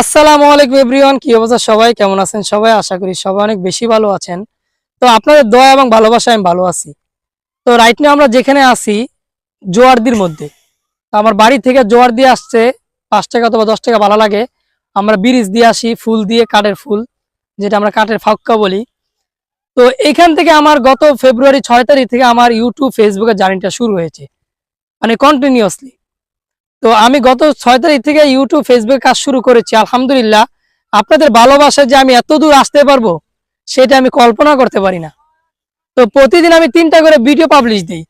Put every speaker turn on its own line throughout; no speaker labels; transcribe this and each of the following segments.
আসসালামু আলাইকুম এভরিওয়ান, কি অবস্থা সবাই? কেমন আছেন সবাই? আশা করি সবাই অনেক বেশি ভালো আছেন। তো আপনাদের দয়া এবং ভালোবাসায় আমি ভালো আছি। তো রাইট নিয়ে আমরা যেখানে আছি, জোয়ারদির মধ্যে। আমার বাড়ি থেকে জোয়ার দিয়ে আসছে, পাঁচ টাকা অথবা দশ টাকা ভালো লাগে। আমরা ব্রিজ দিয়ে আসি, ফুল দিয়ে, কাঠের ফুল, যেটা আমরা কাঠের ফাক্কা বলি। তো এখান থেকে আমার গত ফেব্রুয়ারি ছয় তারিখ থেকে আমার ইউটিউব ফেসবুকের জার্নিটা শুরু হয়েছে। মানে কন্টিনিউয়াসলি তো আমি গত ছয় তারিখ থেকে ইউটিউব ফেসবুকে কাজ শুরু করেছি, আলহামদুলিল্লাহ। আপনাদের ভালোবাসায় যে আমি এত দূর আসতে পারব, সেটা আমি কল্পনা করতে পারি না। তো প্রতিদিন আমি তিনটা করে ভিডিও পাবলিশ দিই।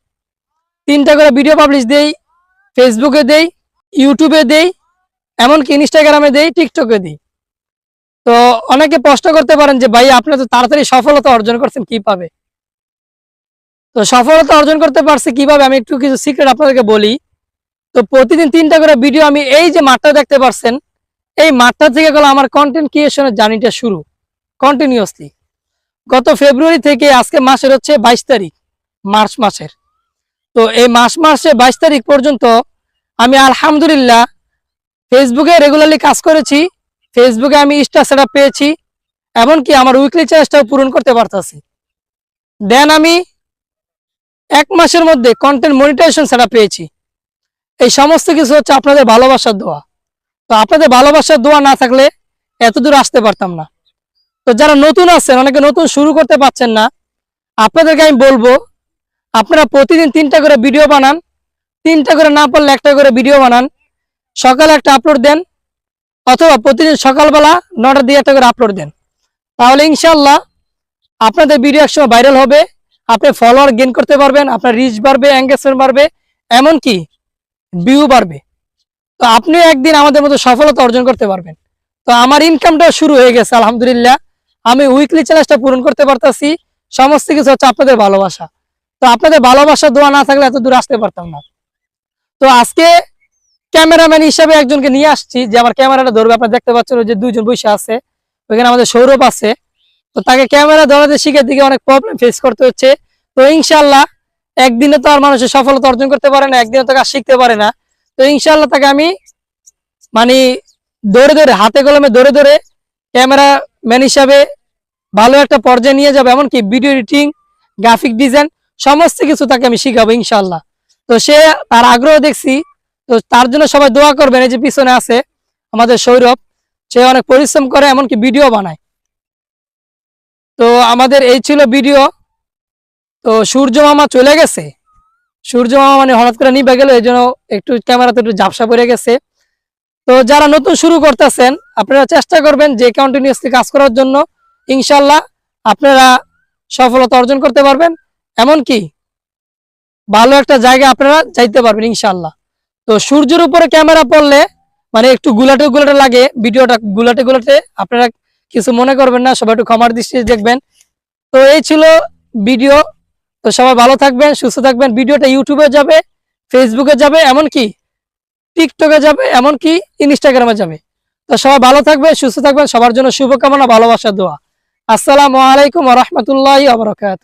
তিনটা করে ভিডিও পাবলিশ দেই ফেসবুকে দেই ইউটিউবে দেই, এমনকি ইনস্টাগ্রামে দেই টিকটকে দিই। তো অনেকে প্রশ্ন করতে পারেন যে, ভাই, আপনি তো তাড়াতাড়ি সফলতা অর্জন করছেন কীভাবে তো সফলতা অর্জন করতে পারছি কীভাবে? আমি একটু কিছু সিক্রেট আপনাদেরকে বলি। তো প্রতিদিন তিনটা করে ভিডিও আমি এই যে মাঠটা দেখতে পারছেন, এই মাঠটা থেকে গেল আমার কন্টেন্ট ক্রিয়েশনের জার্নিটা শুরু কন্টিনিউসলি গত ফেব্রুয়ারি থেকে আজকে মাসের হচ্ছে বাইশ তারিখ, মার্চ মাসের। তো এই মাস মাসে বাইশ তারিখ পর্যন্ত আমি আলহামদুলিল্লাহ ফেসবুকে রেগুলারলি কাজ করেছি ফেসবুকে আমি স্টার সেট পেয়েছি, এমনকি আমার উইকলি চ্যালেঞ্জটাও পূরণ করতে পারতাছি। দেন আমি এক মাসের মধ্যে কন্টেন্ট মনিটাইজেশন সেটা পেয়েছি। এই সমস্ত কিছু হচ্ছে আপনাদের ভালোবাসার দোয়া। তো আপনাদের ভালোবাসার দোয়া না থাকলে এত দূর আসতে পারতাম না। তো যারা নতুন আছেন, অনেকে নতুন শুরু করতে পারছেন না, আপনাদেরকে আমি বলব, আপনারা প্রতিদিন তিনটা করে ভিডিও বানান। তিনটা করে না পারলে একটা করে ভিডিও বানান। সকালে একটা আপলোড দেন, অথবা প্রতিদিন সকালবেলা নটা দিয়ে একটা করে আপলোড দেন। তাহলে ইনশাল্লাহ আপনাদের ভিডিও একসময় ভাইরাল হবে। আপনি ফলোয়ার গেইন করতে পারবেন, আপনার রিচ বাড়বে এঙ্গেজমেন্ট বাড়বে। এমনকি ভিউ বাড়বে। তো আপনি একদিন আমাদের মতো সফলতা অর্জন করতে পারবেন। তো আমার ইনকামটা শুরু হয়ে গেছে, আলহামদুলিল্লাহ। আমি উইকলি চ্যালেঞ্জটা পূরণ করতে পারতাছি। সমস্ত কিছু হচ্ছে আপনাদের ভালোবাসা। তো আপনাদের ভালোবাসা, দোয়া না থাকলে এত দূর আসতে পারতাম না। তো আজকে ক্যামেরাম্যান হিসাবে একজনকে নিয়ে আসছি, যে আমার ক্যামেরাটা ধরবে। আপনারা দেখতে পাচ্ছেন যে দুইজন বসে আছে। ওইখানে আমাদের সৌরভ আছে। তো তাকে ক্যামেরা ধরাতে শিখে দিকে অনেক প্রবলেম ফেস করতে হচ্ছে। তো ইনশাল্লাহ একদিনে তো আর মানুষের সফলতা অর্জন করতে পারে না, একদিনে তো কাজ শিখতে পারে না। তো ইনশাল্লাহ তাকে আমি মানে ধরে ধরে, হাতে কলমে ধরে ধরে ক্যামেরা ম্যান হিসাবে ভালো একটা পর্যায়ে নিয়ে যাব। এমনকি ভিডিও এডিটিং, গ্রাফিক ডিজাইন সমস্ত কিছু তাকে আমি শিখাবো ইনশাল্লাহ তো সে তার আগ্রহ দেখছি, তো তার জন্য সবাই দোয়া করবেন, এই যে পিছনে আছে আমাদের সৌরভ, সে অনেক পরিশ্রম করে, এমনকি ভিডিও বানায়। তো আমাদের এই ছিল ভিডিও। তো সূর্য মামা চলে গেছে। সূর্য মামা মানে হঠাৎ করে নিবে গেল এই জন্য একটু ক্যামেরাতে একটু ঝাপসা পড়ে গেছে। তো যারা নতুন শুরু করতেছেন, আপনারা চেষ্টা করবেন যে কন্টিনিউসলি কাজ করার জন্য। ইনশাল্লাহ আপনারা সফলতা অর্জন করতে পারবেন। এমনকি ভালো একটা জায়গায় আপনারা যাইতে পারবেন ইনশাল্লাহ তো সূর্যের উপরে ক্যামেরা পড়লে মানে একটু গুলাটে গুলাটে লাগে, ভিডিওটা গুলাটে গুলাটে আপনারা কিছু মনে করবেন না, সবাই একটু ক্ষমার দৃষ্টিতে দেখবেন। তো এই ছিল ভিডিও। তো সবাই ভালো থাকবেন, সুস্থ থাকবেন। ভিডিওটা ইউটিউবে যাবে ফেসবুকে যাবে এমন কি টিকটকে যাবে এমন কি ইনস্টাগ্রামে যাবে। তো সবাই ভালো থাকবে সুস্থ থাকবেন। সবার জন্য শুভকামনা, ভালোবাসা, দোয়া। আসসালামু আলাইকুম রহমতুল্লাহ আবরকাত